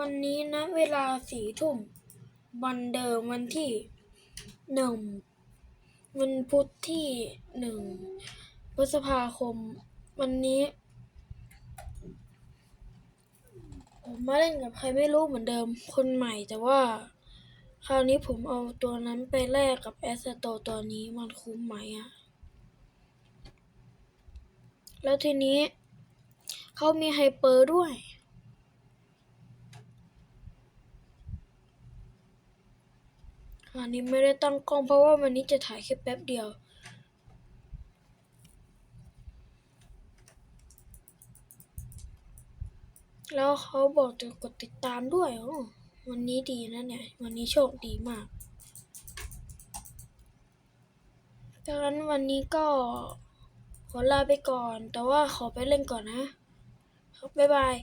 วันนี้นะเวลาสี่ทุ่มวันเดิมวันที่หนึ่งวันพุธที่หนึ่งพฤษภาคม วันนี้ ผมมาเล่นกับใครไม่รู้เหมือนเดิมคนใหม่แต่ว่า คราวนี้ผมเอาตัวนั้นไปแลกกับแอสโตตัวนี้มันคุ้มไหมอะแล้วทีนี้เขามีไฮเปอร์ด้วย อันนี้ไม่ได้ตั้งกล้องเพราะว่าวันนี้จะถ่ายแค่แป๊บเดียว แล้วเขาบอกจะกดติดตามด้วยโอ้วันนี้ดีนะเนี่ย วันนี้โชคดีมากดังนั้นวันนี้ก็ขอลาไปก่อน แต่ว่าขอไปเล่นก่อนนะ บ๊ายบาย